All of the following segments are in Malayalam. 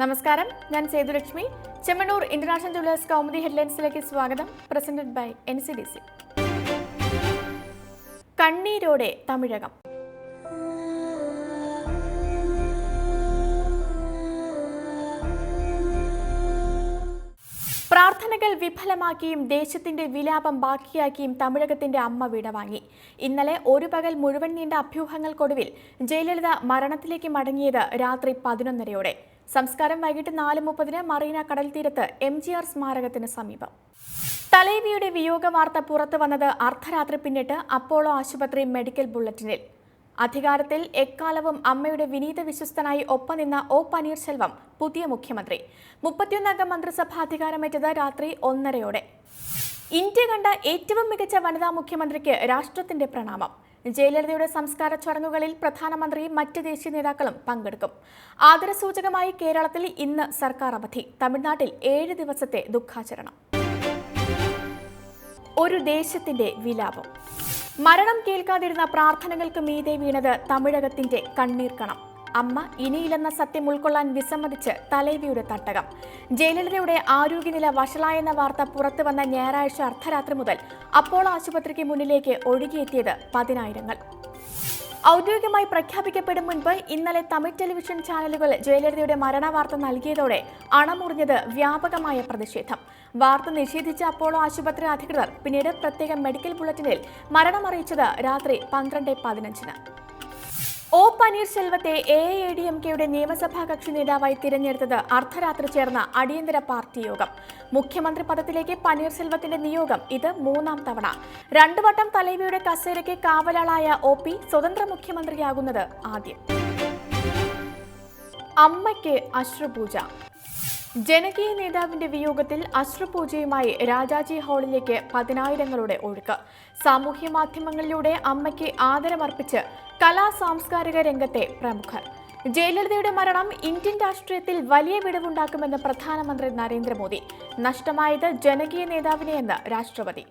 നമസ്കാരം. ഞാൻ സേതുലക്ഷ്മി. ചെമ്മണ്ണൂർ ഇന്റർനാഷണൽ ജുവലേഴ്സ് കൗമുദി ഹെഡ്ലൈൻസിലേക്ക് സ്വാഗതം. Presented by N C D C. കണ്ണീരോടെ തമിഴകം. പ്രാർത്ഥനകൾ വിഫലമാക്കിയും ദേശത്തിന്റെ വിലാപം ബാക്കിയാക്കിയും തമിഴകത്തിന്റെ അമ്മ വിടവാങ്ങി ഇന്നലെ ഒരു പകൽ മുഴുവൻ നീണ്ട അഭ്യൂഹങ്ങൾക്കൊടുവിൽ ജയലളിത മരണത്തിലേക്ക് മടങ്ങിയത് രാത്രി പതിനൊന്നരയോടെ. സംസ്കാരം വൈകിട്ട് നാല് മുപ്പതിന് മറീന കടൽ തീരത്ത് എം ജി ആർ സ്മാരകത്തിന് സമീപം. തലേവിയുടെ വിയോഗ വാർത്ത പുറത്തു വന്നത് അർദ്ധരാത്രി പിന്നിട്ട് അപ്പോളോ ആശുപത്രി മെഡിക്കൽ ബുള്ളറ്റിനിൽ. അധികാരത്തിൽ എക്കാലവും അമ്മയുടെ വിനീത വിശ്വസ്തനായി ഒപ്പം നിന്ന ഒ പനീർശെൽവം പുതിയ മുഖ്യമന്ത്രി. മുപ്പത്തിയൊന്നംഗ മന്ത്രിസഭ അധികാരമേറ്റത് രാത്രി ഒന്നരയോടെ. ഇന്ത്യ കണ്ട ഏറ്റവും മികച്ച വനിതാ മുഖ്യമന്ത്രിക്ക് രാഷ്ട്രത്തിന്റെ പ്രണാമം. ജയലളിതയുടെ സംസ്കാര ചടങ്ങുകളിൽ പ്രധാനമന്ത്രി മറ്റ് ദേശീയ നേതാക്കളും പങ്കെടുക്കും. ആദരസൂചകമായി കേരളത്തിൽ ഇന്ന് സർക്കാർ അവധി തമിഴ്നാട്ടിൽ ഏഴ് ദിവസത്തെ ദുഃഖാചരണം. ഒരു ദേശത്തിന്റെ വിലാപം. മരണം കേൾക്കാതിരുന്ന പ്രാർത്ഥനകൾക്ക് മീതെ വീണത് തമിഴകത്തിന്റെ കണ്ണീർക്കണം. കണം അമ്മ ഇനിയില്ലെന്ന സത്യം ഉൾക്കൊള്ളാൻ വിസമ്മതിച്ച് തലേവിയുടെ തട്ടകം. ജയലളിതയുടെ ആരോഗ്യനില വഷളായെന്ന വാർത്ത പുറത്തു വന്ന ഞായറാഴ്ച അർദ്ധരാത്രി മുതൽ അപ്പോളോ ആശുപത്രിക്ക് മുന്നിലേക്ക് ഒഴുകിയെത്തിയത് പതിനായിരങ്ങൾ. ഔദ്യോഗികമായി പ്രഖ്യാപിക്കപ്പെടും മുൻപ് ഇന്നലെ തമിഴ് ടെലിവിഷൻ ചാനലുകൾ ജയലളിതയുടെ മരണവാർത്ത നൽകിയതോടെ അണമുറിഞ്ഞത് വ്യാപകമായ പ്രതിഷേധം. വാർത്ത നിഷേധിച്ച അപ്പോളോ ആശുപത്രി അധികൃതർ പിന്നീട് പ്രത്യേക മെഡിക്കൽ ബുള്ളറ്റിനിൽ മരണമറിയിച്ചത് രാത്രി പന്ത്രണ്ട് പതിനഞ്ചിന്. ഒ പനീർശെൽവത്തെ എ എ ഡി എം കെയുടെ നിയമസഭാ കക്ഷി നേതാവായി തിരഞ്ഞെടുത്തത് അർദ്ധരാത്രി ചേർന്ന അടിയന്തര പാർട്ടി യോഗം. മുഖ്യമന്ത്രി പദത്തിലേക്ക് പനീർശെൽവത്തിന്റെ നിയോഗം. ഇത് മൂന്നാം തവണ. രണ്ടു വട്ടം തലൈവിയുടെ കസേരയ്ക്ക് കാവലാളായ ഒ പി സ്വതന്ത്ര മുഖ്യമന്ത്രിയാകുന്നത് ആദ്യം. അമ്മയ്ക്ക് അശ്രുപൂജ. ജനകീയ നേതാവിന്റെ വിയോഗത്തിൽ അശ്രുപൂജയുമായി രാജാജി ഹാളിലേക്ക് പതിനായിരങ്ങളുടെ ഒഴുക്ക്. സാമൂഹ്യ മാധ്യമങ്ങളിലൂടെ അമ്മയ്ക്ക് ആദരമർപ്പിച്ച് കലാ സാംസ്കാരിക രംഗത്തെ പ്രമുഖർ. ജയലളിതയുടെ മരണം ഇന്ത്യൻ രാഷ്ട്രീയത്തിൽ വലിയ വിടവുണ്ടാക്കുമെന്ന് പ്രധാനമന്ത്രി നരേന്ദ്രമോദി. നഷ്ടമായത് ജനകീയ നേതാവിനെയെന്ന് രാഷ്ട്രപതി.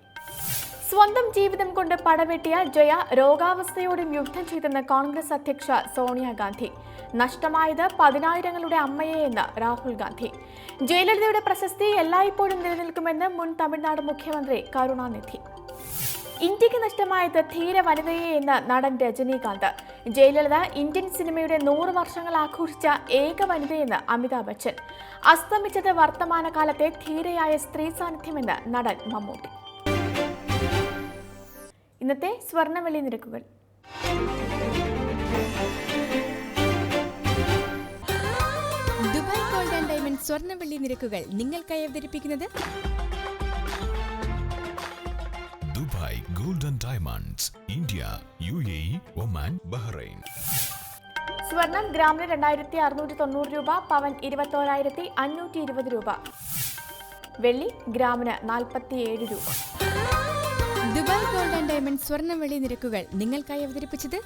സ്വന്തം ജീവിതം കൊണ്ട് പടവെട്ടിയ ജയ രോഗാവസ്ഥയോടും യുദ്ധം ചെയ്തെന്ന് കോൺഗ്രസ് അധ്യക്ഷ സോണിയാഗാന്ധി. നഷ്ടമായത് പതിനായിരങ്ങളുടെ അമ്മയെയെന്ന് രാഹുൽ ഗാന്ധി. ജയലളിതയുടെ പ്രശസ്തി എല്ലായ്പ്പോഴും നിലനിൽക്കുമെന്ന് മുൻ തമിഴ്നാട് മുഖ്യമന്ത്രി കരുണാനിധി. ഇന്ത്യയ്ക്ക് നഷ്ടമായത് ധീര വനിതയെ എന്ന് നടൻ രജനീകാന്ത്. ജയലളിത ഇന്ത്യൻ സിനിമയുടെ നൂറ് വർഷങ്ങൾ ആഘോഷിച്ച ഏക വനിതയെന്ന് അമിതാഭ് ബച്ചൻ. അസ്തമിച്ചത് വർത്തമാനകാലത്തെ ധീരയായ സ്ത്രീ സാന്നിധ്യമെന്ന് നടൻ മമ്മൂട്ടി. ഇന്നത്തെ സ്വർണവെള്ളി നിരക്കുകൾ. ദുബായ് ഗോൾഡ് ആൻഡ് ഡയമണ്ട് സ്വർണവെള്ളി നിരക്കുകൾ നിങ്ങൾക്കായി അവതരിപ്പിക്കുന്നത് Dubai golden diamonds India U A E Oman Bahrain. സ്വർണം ഗ്രാമിന് രണ്ടായിരത്തി അറുന്നൂറ്റി തൊണ്ണൂറ് രൂപ പവൻ ഇരുപത്തോരായിരത്തി അഞ്ഞൂറ്റി ഇരുപത് രൂപ. വെള്ളി ഗ്രാമിന് നാൽപ്പത്തിയേഴ് രൂപ. ദുബായ് ഗോൾഡ് ആൻഡ് ഡയമണ്ട് സ്വർണ വെളി നിരക്കുകൾ നിങ്ങൾക്കായി അവതരിപ്പിച്ചത്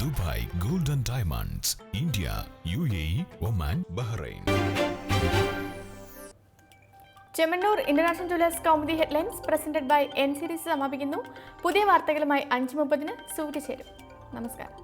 Dubai golden diamonds India U A Oman Bahrain. Chemmanur international jewellers Kaumudi headlines presented by N series സമാപിക്കുന്നു. പുതിയ വാർത്തകളുമായി അഞ്ച് മുപ്പതിന് സൂര്യ ചേരും നമസ്കാരം.